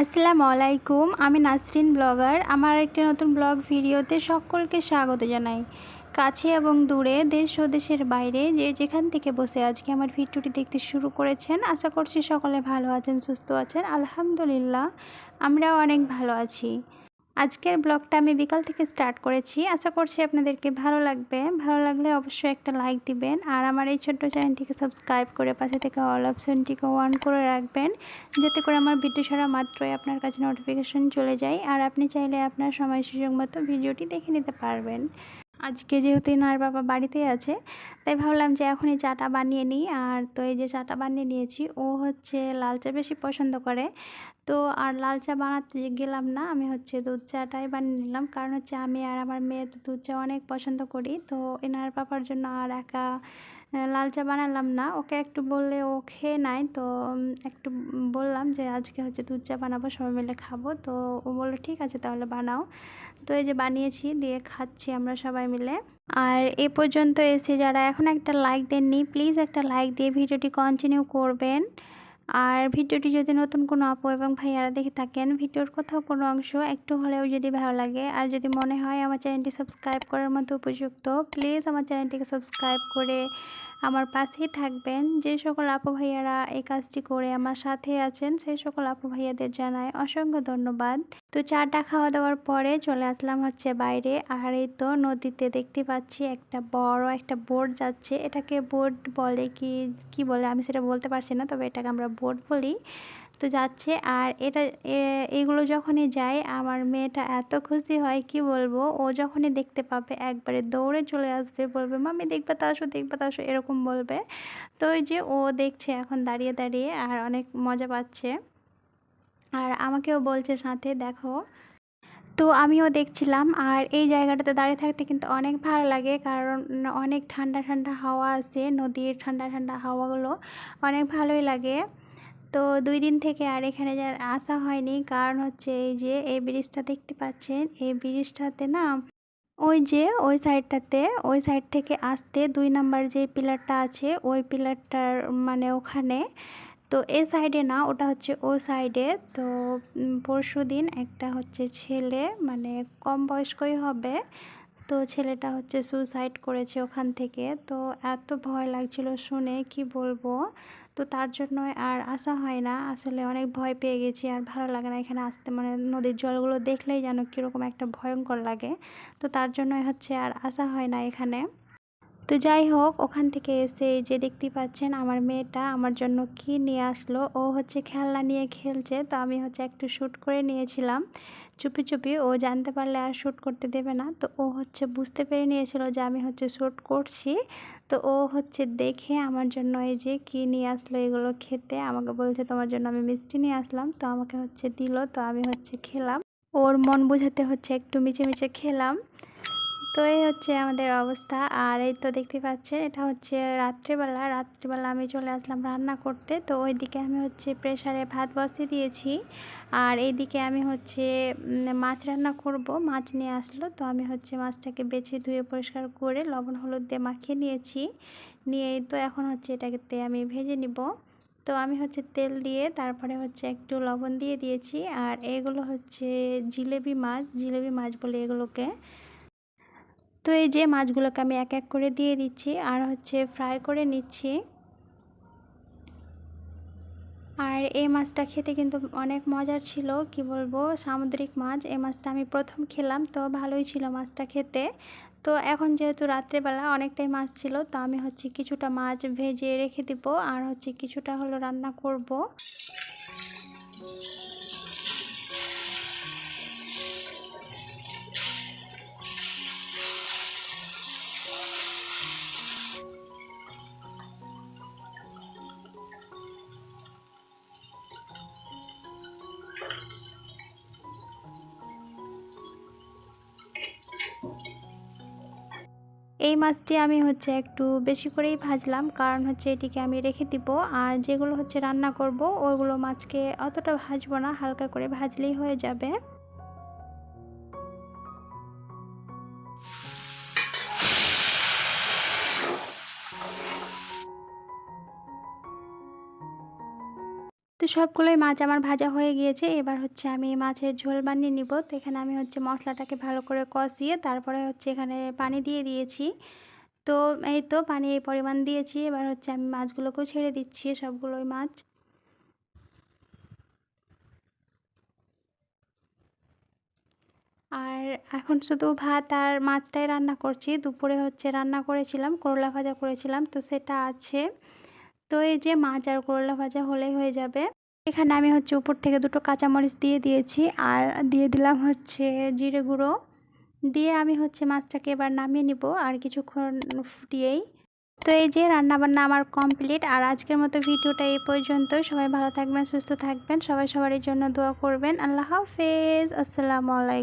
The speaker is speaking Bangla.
আসসালামু আলাইকুম আমি নাসরিন ব্লগার। আমার একটি নতুন ব্লগ ভিডিওতে সকলকে স্বাগত জানাই। কাছে এবং দূরে, দেশ ও দেশের বাইরে যে যেখান থেকে বসে আজকে আমার ভিডিওটি দেখতে শুরু করেছেন, আশা করছি সকলে ভালো আছেন, সুস্থ আছেন। আলহামদুলিল্লাহ, আমরাও অনেক ভালো আছি। আজকের ব্লগটা আমি বিকাল থেকে স্টার্ট করেছি। আশা করছি আপনাদেরকে ভালো লাগবে। ভালো লাগলে অবশ্যই একটা লাইক দিবেন আর আমার এই ছোট্ট চ্যানেলটিকে সাবস্ক্রাইব করে পাশে থেকে অল অপশনটিকে অন করে রাখবেন, যাতে করে আমার ভিডিও ছাড়া মাত্রই আপনার কাছে নোটিফিকেশন চলে যায়। আর আপনি চাইলে আপনার সময় সুযোগ মতো ভিডিওটি দেখে নিতে পারবেন। আজকে যেহেতু এনার বাবা বাড়িতেই আছে, তাই ভাবলাম যে এখন এখনই চাটা বানিয়ে নিই। আর তো এই যে চাটা বানিয়ে নিয়েছি, ও হচ্ছে লাল চা বেশি পছন্দ করে। তো আর লাল চা বানাতে গেলাম না, আমি হচ্ছে দুধ চাটাই বানিয়ে নিলাম। কারণ হচ্ছে আমি আর আমার মেয়ে দুধ চা অনেক পছন্দ করি। তো এনার পাপার জন্য আর একা লাল চা বানালাম না। ওকে একটু বললে ও খেয়ে নাই তো একটু বললাম যে, আজকে হচ্ছে দুধ চা বানাবো, সবাই মিলে খাব। তো ও বলল, ঠিক আছে, তাহলে বানাও। তো এই যে বানিয়েছি, দিয়ে খাচ্ছি আমরা সবাই মিলে। আর এ পর্যন্ত এসে যারা এখন একটা লাইক দেননি প্লিজ একটা লাইক দিয়ে ভিডিওটি কন্টিনিউ করবেন। আর ভিডিওটি যদি নতুন কোনো আপু এবং ভাইয়ারা দেখে থাকেন, ভিডিওর কোথাও কোনো অংশ একটু হলেও যদি ভালো লাগে। আর যদি মনে হয় আমার চ্যানেলটি সাবস্ক্রাইব করার মতো উপযুক্ত, প্লিজ আমার চ্যানেলটিকে সাবস্ক্রাইব করে আমার পাশেই থাকবেন। যে সকল আপু ভাইয়ারা এই কাজটি করে আমার সাথে আছেন সেই সকল আপু ভাইয়াদের জানাই অসংখ্য ধন্যবাদ। তো চাটা খাওয়া দাওয়ার পরে চলে আসলাম হচ্ছে বাইরে। আর এই তো নদীতে দেখতে পাচ্ছি একটা বড় একটা বোট যাচ্ছে। এটাকে বোট বলে কি কি বলে আমি সেটা বলতে পারছি না, তবে এটাকে আমরা বোট বলি। তো যাচ্ছে। আর এটা এগুলো যখনই যায়, আমার মেয়েটা এত খুশি হয়, কি বলব? ও যখনই দেখতে পাবে, একবারে দৌড়ে চলে আসবে, বলবে মামি দেখবে তা আসো, দেখবে তা আসো, এরকম বলবে। তো ওই যে ও দেখছে এখন দাঁড়িয়ে দাঁড়িয়ে, আর অনেক মজা পাচ্ছে। আর আমাকেও বলছে সাথে, দেখো। তো আমিও দেখছিলাম, আর এই জায়গাটাতে দাঁড়িয়ে থাকতে কিন্তু অনেক ভালো লাগে, কারণ অনেক ঠান্ডা ঠান্ডা হাওয়া আছে, নদীর ঠান্ডা ঠান্ডা হাওয়াগুলো অনেক ভালোই লাগে। তো দুই দিন থেকে আর এখানে যার আসা হয়নি। কারণ হচ্ছে এই যে, এই ব্রিজটা দেখতে পাচ্ছেন, এই ব্রিজটাতে না ওই যে, ওই সাইডটাতে, ওই সাইড থেকে আসতে দুই নাম্বার যে পিলারটা আছে, ওই পিলারটার মানে ওখানে। তো এ সাইডে না, ওটা হচ্ছে ও সাইডে। তো পরশু দিন একটা হচ্ছে ছেলে মানে কম বয়স্কই হবে। তো ছেলেটা হচ্ছে সুসাইড করেছে ওখান থেকে। তো এত ভয় লাগছিল শুনে, কি বলব? তো তার জন্য আর আসা হয় না। আসলে অনেক ভয় পেয়ে গেছি আর ভালো লাগে না এখানে আসতে। মানে নদীর জলগুলো দেখলেই যেন কীরকম একটা ভয়ঙ্কর লাগে। তো তার জন্যই হচ্ছে আর আসা হয় না এখানে। তো যাই হোক, ওখান থেকে এসে যে দেখতে পাচ্ছেন আমার মেয়েটা আমার জন্য কি নিয়ে আসলো। ও হচ্ছে খেলনা নিয়ে খেলছে। তো আমি হচ্ছে একটু শ্যুট করে নিয়েছিলাম। চুপি চুপি ও জানতে পারলে আর শ্যুট করতে দেবে না। তো ও হচ্ছে বুঝতে পেরে নিয়েছিল যে আমি হচ্ছে শ্যুট করছি। তো ও হচ্ছে দেখে আমার জন্য এই যে কী নিয়ে আসলো এগুলো খেতে, আমাকে বলছে তোমার জন্য আমি মিষ্টি নিয়ে আসলাম। তো আমাকে হচ্ছে দিল, তো আমি হচ্ছে খেলাম। ওর মন বোঝাতে হচ্ছে একটু মিচে মিচে খেলাম। তো এই হচ্ছে আমাদের অবস্থা। আর এই তো দেখতে পাচ্ছেন, এটা হচ্ছে রাত্রিবেলা। রাত্রিবেলা আমি চলে আসলাম রান্না করতে। তো ওইদিকে আমি হচ্ছে প্রেশারে ভাত বসিয়ে দিয়েছি। আর এইদিকে আমি হচ্ছে মাছ রান্না করব। মাছ নিয়ে আসলো। তো আমি হচ্ছে মাছটাকে বেছে ধুয়ে পরিষ্কার করে লবণ, হলুদ দিয়ে মাখিয়ে নিয়েছি। নিয়ে তো এখন হচ্ছে এটাকে আমি ভেজে নিব। তো আমি হচ্ছে তেল দিয়ে তারপরে হচ্ছে একটু লবণ দিয়ে দিয়েছি। আর এগুলো হচ্ছে জিলেবি মাছ। জিলেবি মাছ বলে এগুলোকে। তো এই যে মাছগুলোকে আমি এক এক করে দিয়ে দিচ্ছি, আর হচ্ছে ফ্রাই করে নিচ্ছি। আর এই মাছটা খেতে কিন্তু অনেক মজার ছিল, কি বলব, সামুদ্রিক মাছ। এই মাছটা আমি প্রথম খেলাম, তো ভালোই ছিল মাছটা খেতে। তো এখন যেহেতু রাত্রেবেলা অনেকটাই মাছ ছিল, তো আমি হচ্ছে কিছুটা মাছ ভেজে রেখে দিব, আর হচ্ছে কিছুটা হলো রান্না করব। এই মাছটি আমি হচ্ছে একটু বেশি করেই ভাজলাম। কারণ হচ্ছে এটিকে আমি রেখে দিব। আর যেগুলো হচ্ছে রান্না করব ওইগুলো মাছকে অতটা ভাজবো না, হালকা করে ভাজলেই হয়ে যাবে। তো সবগুলোই মাছ আমার ভাজা হয়ে গিয়েছে। এবার হচ্ছে আমি মাছের ঝোল বানিয়ে নিব। তো এখানে আমি হচ্ছে মশলাটাকে ভালো করে কষিয়ে তারপরে হচ্ছে এখানে পানি দিয়ে দিয়েছি। তো এই তো পানি এই পরিমাণ দিয়েছি। এবার হচ্ছে আমি মাছগুলোকেও ছেড়ে দিচ্ছি সবগুলোই মাছ। আর এখন শুধু ভাত আর মাছটাই রান্না করছি। দুপুরে হচ্ছে রান্না করেছিলাম, করলা ভাজা করেছিলাম। তো সেটা আছে। তো এই যে মাছ আর করলা ভাজা হলেই হয়ে যাবে। এখানে আমি হচ্ছে উপর থেকে দুটো কাঁচামরিচ দিয়ে দিয়েছি আর দিয়ে দিলাম হচ্ছে জিরে গুঁড়ো। দিয়ে আমি হচ্ছে মাছটাকে এবার নামিয়ে নিব আর কিছুক্ষণ ফুটিয়েই। তো এই যে রান্নাবান্না আমার কমপ্লিট আর আজকের মতো ভিডিওটা এই পর্যন্ত। সবাই ভালো থাকবেন, সুস্থ থাকবেন, সবাই সবার জন্য দোয়া করবেন। আল্লাহ হাফেজ। আসসালামু আলাইকুম।